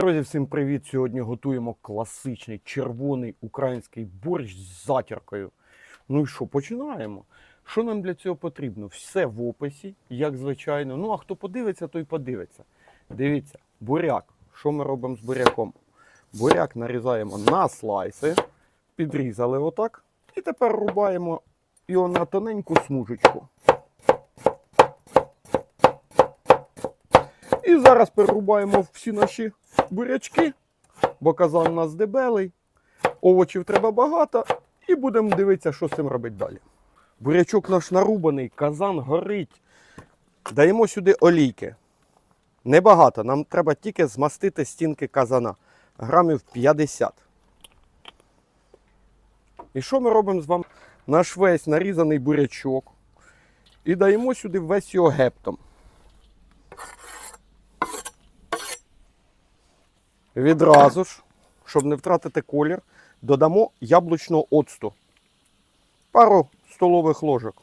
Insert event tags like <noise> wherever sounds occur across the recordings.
Друзі, всім привіт! Сьогодні готуємо класичний червоний український борщ з затіркою. Ну і що, починаємо. Що нам для цього потрібно? Все в описі, як звичайно. Ну а хто подивиться, той подивиться. Дивіться, буряк. Що ми робимо з буряком? Буряк нарізаємо на слайси, підрізали отак. І тепер рубаємо його на тоненьку смужечку. І зараз перерубаємо всі наші бурячки, бо казан у нас дебелий, овочів треба багато, і будемо дивитися, що з цим робити далі. Бурячок наш нарубаний, казан горить. Даємо сюди олійки. Небагато, нам треба тільки змастити стінки казана. Грамів 50. І що ми робимо з вами? Наш весь нарізаний бурячок. І даємо сюди весь його гептом. Відразу ж, щоб не втратити колір, додамо яблучного оцту. Пару столових ложок.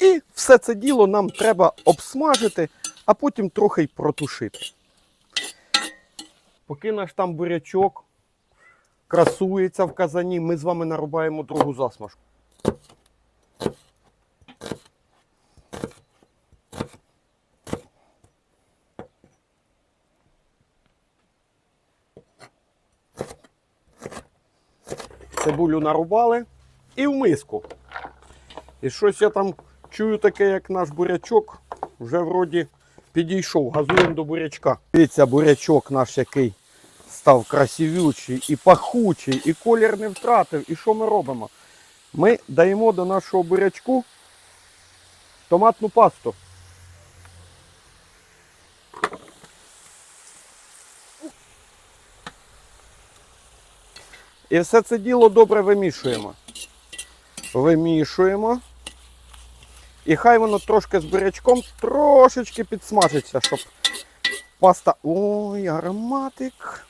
І все це діло нам треба обсмажити, а потім трохи й протушити. Поки наш там бурячок красується в казані, ми з вами нарубаємо другу засмажку. Цибулю нарубали і в миску. І щось я там чую таке, як наш бурячок вже вроді підійшов. Газуємо до бурячка. Дивіться, бурячок наш який став красивючий і пахучий, і колір не втратив. І що ми робимо? Ми даємо до нашого бурячку томатну пасту. І все це діло добре вимішуємо. Вимішуємо. І хай воно трошки з бурячком трошечки підсмажиться, щоб паста. Ой, ароматик.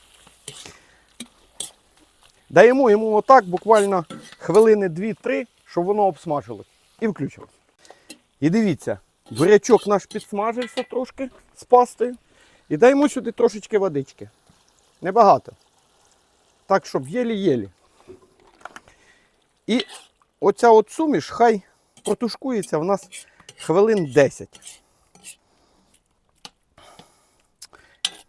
Даємо йому отак буквально хвилини 2-3, щоб воно обсмажилось. І включилось. І дивіться, бурячок наш підсмажився трошки з пастою. І даємо сюди трошечки водички. Небагато. Так, щоб єлі-єлі. І оця от суміш хай протушкується в нас хвилин 10.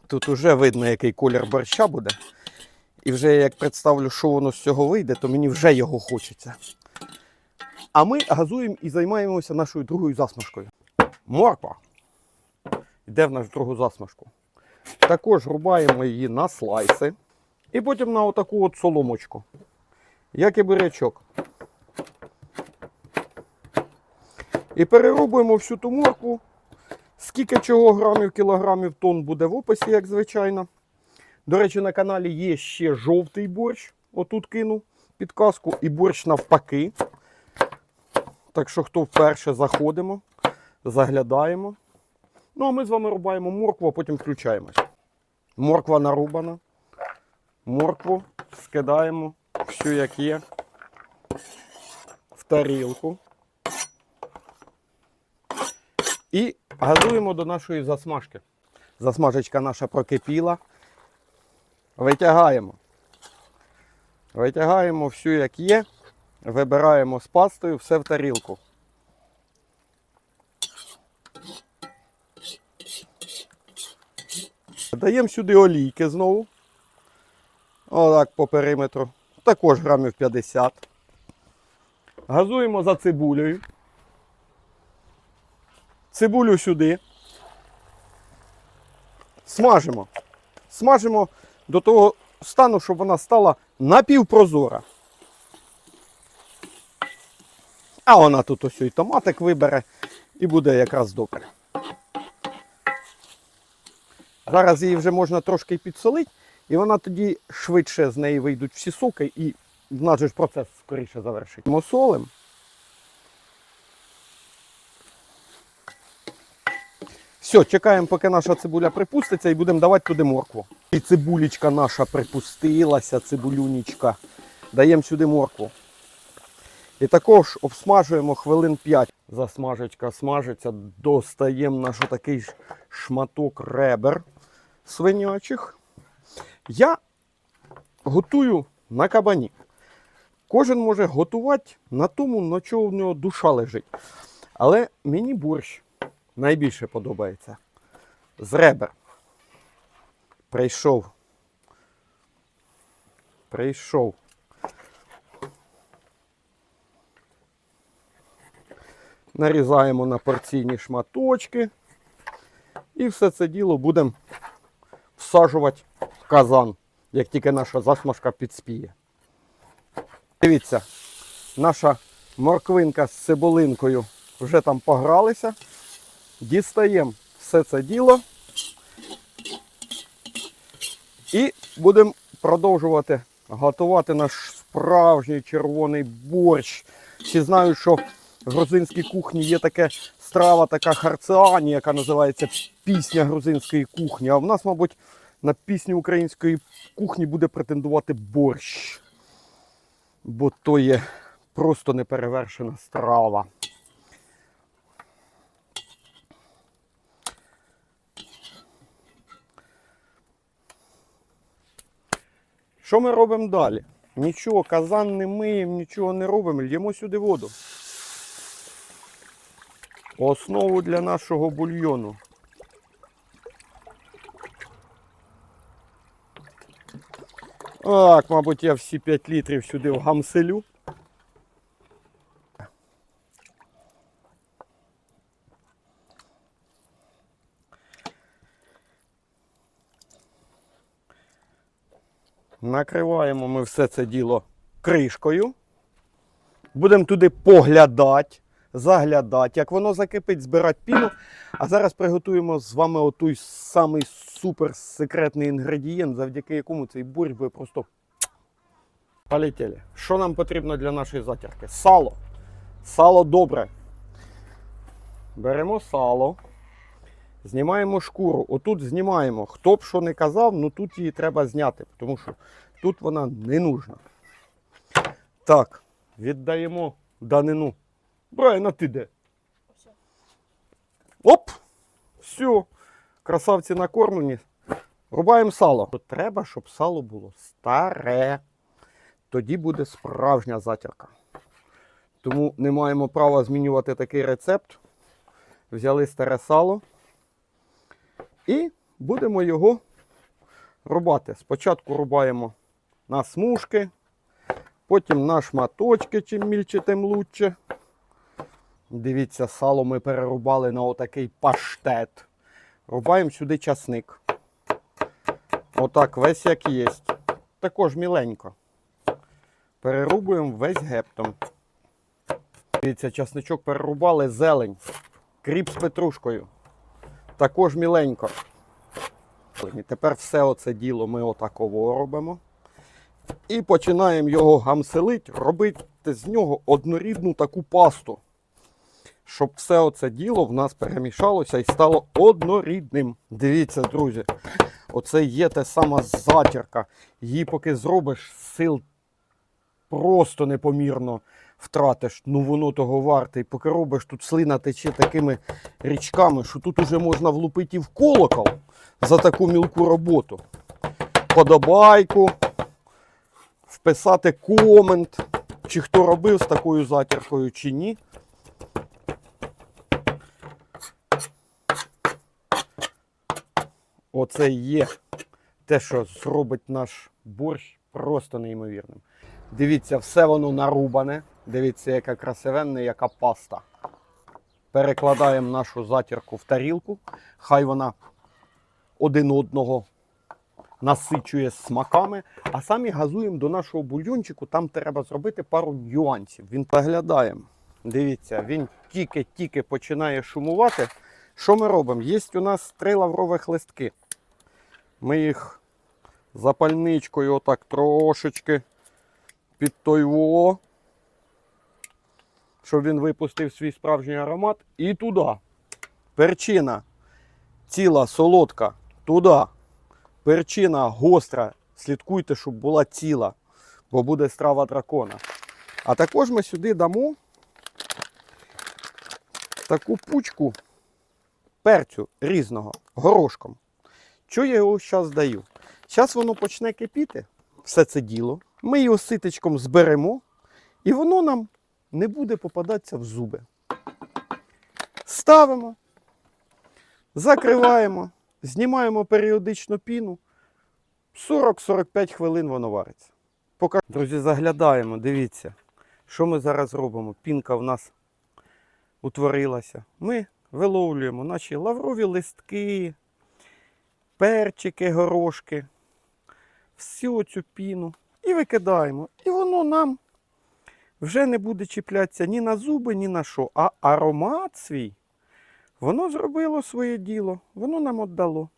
Тут вже видно, який колір борща буде. І вже як представлю, що воно з цього вийде, то мені вже його хочеться. А ми газуємо і займаємося нашою другою засмажкою. Морква. Йде в нашу другу засмажку. Також рубаємо її на слайси. І потім на отаку от соломочку. Як і бурячок. І перерубуємо всю ту моркву. Скільки чого грамів, кілограмів, тонн буде в описі, як звичайно. До речі, на каналі є ще жовтий борщ. Отут кину підказку. І борщ навпаки. Так що, хто вперше заходимо, заглядаємо. Ну, а ми з вами рубаємо моркву, а потім включаємось. Морква нарубана. Моркву скидаємо всю як є в тарілку. І газуємо до нашої засмажки. Засмажечка наша прокипіла. Витягаємо. Витягаємо всю як є. Вибираємо з пастою все в тарілку. Даємо сюди олійки знову. Отак по периметру. Також грамів 50. Газуємо за цибулею. Цибулю сюди. Смажимо. Смажимо до того стану, щоб вона стала напівпрозора. А вона тут ось і томатик вибере і буде якраз добре. Зараз її вже можна трошки підсолити. І вона тоді швидше з неї вийдуть всі соки і в нас же ж процес скоріше завершить. Мосолим. Все, чекаємо, поки наша цибуля припуститься і будемо давати туди моркву. І цибулечка наша припустилася, цибулюнічка. Даємо сюди моркву. І також обсмажуємо хвилин 5. Засмажечка смажиться, достаємо наш такий шматок ребер свинячих. Я готую на кабані. Кожен може готувати на тому, на чого в нього душа лежить. Але мені борщ найбільше подобається. З ребер. Прийшов. Прийшов. Нарізаємо на порційні шматочки. І все це діло будемо всаджувати казан, як тільки наша засмажка підспіє. Дивіться, наша морквинка з цибулинкою вже там погралися. Дістаємо все це діло. І будемо продовжувати готувати наш справжній червоний борщ. Всі знають, що в грузинській кухні є така страва, така харцеані, яка називається пісня грузинської кухні. А в нас, мабуть, на пісню української кухні буде претендувати борщ. Бо то є просто неперевершена страва. Що ми робимо далі? Нічого, казан не миємо, нічого не робимо, л'ємо сюди воду. Основу для нашого бульйону. Так, мабуть, я всі 5 літрів сюди вгамселю. Накриваємо ми все це діло кришкою. Будемо туди поглядати, заглядати, як воно закипить, збирати піну. А зараз приготуємо з вами отой самий супер секретний інгредієнт, завдяки якому цей борщ буде просто полетіли. Що нам потрібно для нашої затірки? Сало. Сало добре. Беремо сало. Знімаємо шкуру. Отут знімаємо. Хто б що не казав, ну тут її треба зняти, тому що тут вона не нужна. Так, віддаємо данину. Брайан, а ти де? Оп! Все. Красавці накормлені. Рубаємо сало. Треба, щоб сало було старе. Тоді буде справжня затірка. Тому не маємо права змінювати такий рецепт. Взяли старе сало. І будемо його рубати. Спочатку рубаємо на смужки, потім на шматочки, чим мільче, тим лучше. Дивіться, сало ми перерубали на отакий паштет. Рубаємо сюди часник. Отак, весь як є. Також міленько. Перерубуємо весь гептом. Дивіться, часничок перерубали, зелень, кріп з петрушкою. Також міленько. І тепер все оце діло ми отаково робимо. І починаємо його гамселити, робити з нього однорідну таку пасту. Щоб все оце діло в нас перемішалося і стало однорідним. Дивіться, друзі, оце є те сама затірка. Її поки зробиш, сил просто непомірно втратиш. Ну воно того варте. І поки робиш, тут слина тече такими річками, що тут уже можна влупити і в колокол за таку мілку роботу. Подобайку, вписати комент, чи хто робив з такою затіркою, чи ні. Оце є те, що зробить наш борщ просто неймовірним. Дивіться, все воно нарубане. Дивіться, яка красивенна, яка паста. Перекладаємо нашу затірку в тарілку. Хай вона один одного насичує смаками, а самі газуємо до нашого бульйончику. Там треба зробити пару нюансів. Він поглядаємо. Дивіться, він тільки-тільки починає шумувати. Що ми робимо? Є у нас три лаврових листки. Ми їх запальничкою отак трошечки під той во, щоб він випустив свій справжній аромат. І туди. Перчина ціла, солодка, туди. Перчина гостра. Слідкуйте, щоб була ціла, бо буде страва дракона. А також ми сюди дамо таку пучку перцю різного горошком. Що я його зараз даю? Зараз воно почне кипіти, все це діло. Ми його ситечком зберемо, і воно нам не буде попадатися в зуби. Ставимо, закриваємо, знімаємо періодично піну. 40-45 хвилин воно вариться. Поки... Друзі, заглядаємо, дивіться, що ми зараз робимо. Пінка в нас утворилася. Ми виловлюємо наші лаврові листки, перчики, горошки, всю цю піну і викидаємо. І воно нам вже не буде чіплятися ні на зуби, ні на що. А аромат свій, воно зробило своє діло, воно нам віддало.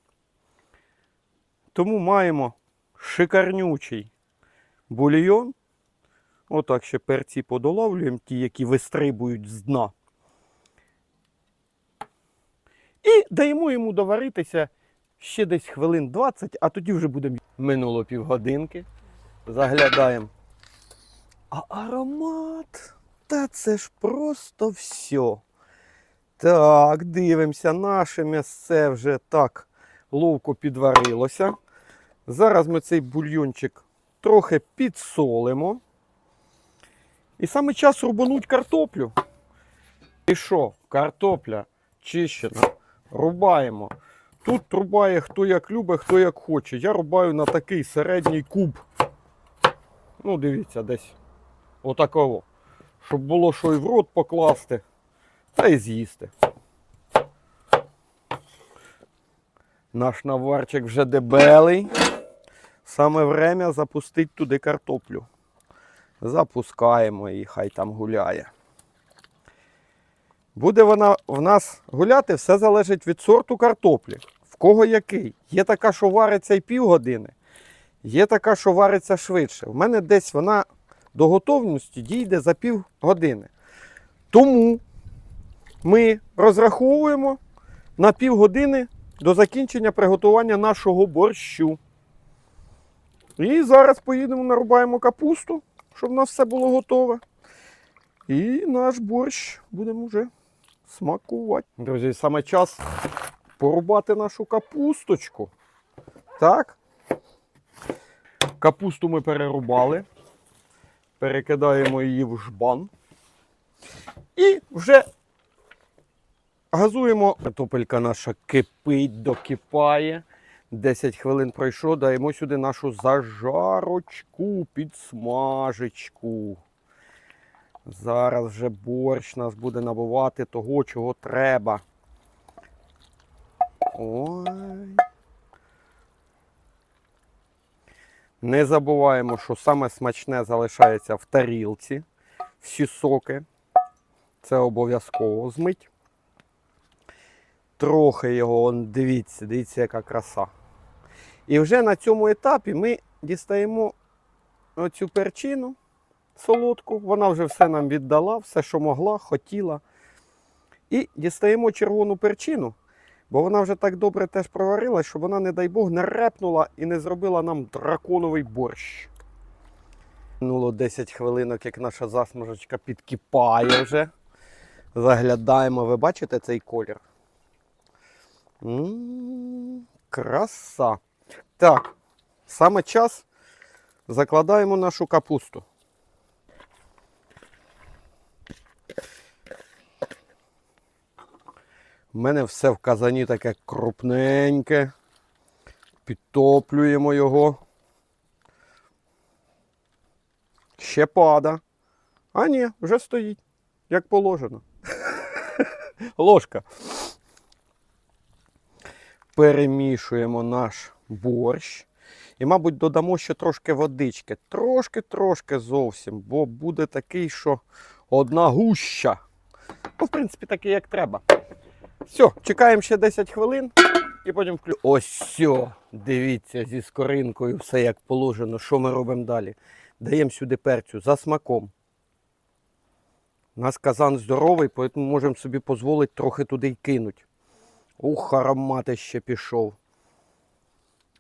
Тому маємо шикарнючий бульйон. Отак ще перці подолавлюємо, ті, які вистрибують з дна. І даємо йому доваритися ще десь хвилин 20, а тоді вже будемо. Минуло півгодинки. Заглядаємо. А аромат. Та це ж просто все. Так, дивимося, наше м'ясце вже так ловко підварилося. Зараз ми цей бульйончик трохи підсолимо. І саме час рубануть картоплю. І що? Картопля чищена. Рубаємо. Тут рубає хто як любить, хто як хоче. Я рубаю на такий середній куб. Ну, дивіться, десь отаково. Щоб було що і в рот покласти, та й з'їсти. Наш наварчик вже дебелий. Саме время запустити туди картоплю. Запускаємо її, хай там гуляє. Буде вона в нас гуляти, все залежить від сорту картоплі. Кого який. Є така, що вариться і півгодини, є така, що вариться швидше. У мене десь вона до готовності дійде за півгодини. Тому ми розраховуємо на півгодини до закінчення приготування нашого борщу. І зараз поїдемо, нарубаємо капусту, щоб у нас все було готове. І наш борщ будемо вже смакувати. Друзі, саме час порубати нашу капусточку. Так. Капусту ми перерубали. Перекидаємо її в жбан. І вже газуємо. Картопелька наша кипить, докипає. 10 хвилин пройшло, даємо сюди нашу зажарочку, підсмажечку. Зараз вже борщ нас буде набувати того, чого треба. Ой. Не забуваємо, що саме смачне залишається в тарілці. Всі соки. Це обов'язково змить. Трохи його, он, дивіться, дивіться, яка краса. І вже на цьому етапі ми дістаємо оцю перчину солодку. Вона вже все нам віддала, все, що могла, хотіла. І дістаємо червону перчину, бо вона вже так добре теж проварилась, щоб вона, не дай Бог, не репнула і не зробила нам драконовий борщ. Минуло 10 хвилинок, як наша засмажечка підкипає вже. Заглядаємо, ви бачите цей колір? М, Краса. Так, саме час закладаємо нашу капусту. У мене все в казані таке крупненьке. Підтоплюємо його. Ще пада. А ні, вже стоїть, як положено. <laughs> Ложка. Перемішуємо наш борщ. І, мабуть, додамо ще трошки водички. Трошки-трошки зовсім, бо буде такий, що одна гуща. Ну, в принципі, такий, як треба. Все, чекаємо ще 10 хвилин і потім вклю. Ось все. Дивіться, зі скоринкою все як положено. Що ми робимо далі? Даємо сюди перцю за смаком. У нас казан здоровий, тому можемо собі дозволити трохи туди й кинути. Ух, аромат ще пішов.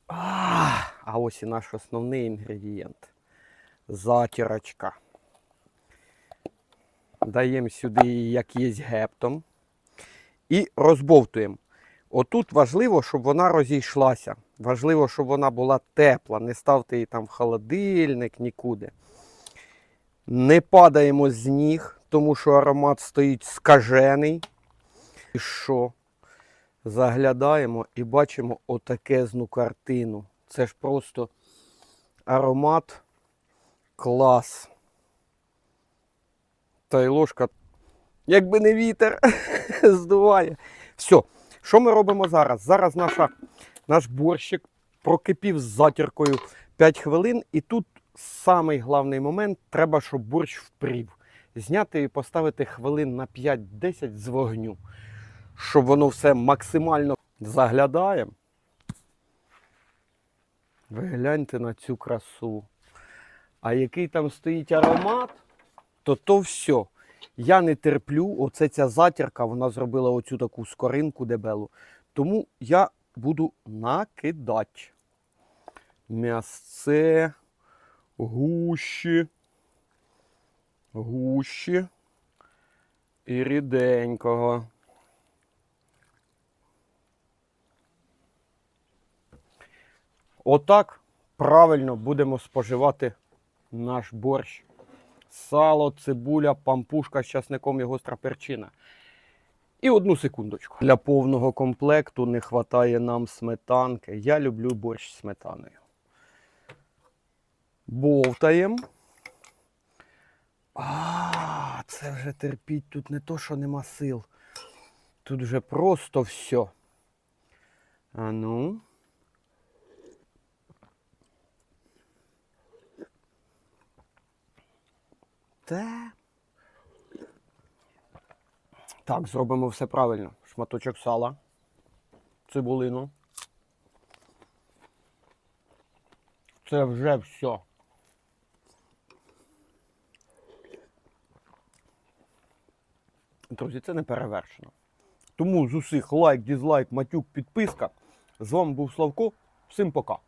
А, а ось і наш основний інгредієнт. Затірочка. даємо сюди як є гептом. І розбовтуємо. Отут важливо, щоб вона розійшлася. Важливо, щоб вона була тепла. Не ставте її там в холодильник нікуди. Не падаємо з ніг, тому що аромат стоїть скажений. І що? Заглядаємо і бачимо отакезну картину. Це ж просто аромат клас. Та й ложка, якби не вітер, <laughs> здуває. Все, що ми робимо зараз? Зараз наша, наш борщик прокипів з затіркою 5 хвилин, і тут самий головний момент треба, щоб борщ впрів. Зняти і поставити хвилин на 5-10 з вогню, щоб воно все максимально заглядає. Ви гляньте на цю красу. А який там стоїть аромат, то то все. Я не терплю, оце ця затірка, вона зробила оцю таку скоринку дебелу. Тому я буду накидати. М'ясце, гущі, гущі і ріденького. Отак правильно будемо споживати наш борщ. Сало, цибуля, пампушка з часником і гостра перчина. І одну секундочку. Для повного комплекту не вистачає нам сметанки. Я люблю борщ сметаною. Бовтаємо. А, це вже терпіть. Тут не то, що нема сил. Тут вже просто все. А ну. Те. Так, зробимо все правильно. Шматочок сала, цибулину. Це вже все. Друзі, це не перевершено. Тому з усіх лайк, дізлайк, матюк, підписка. З вами був Славко. Всім пока.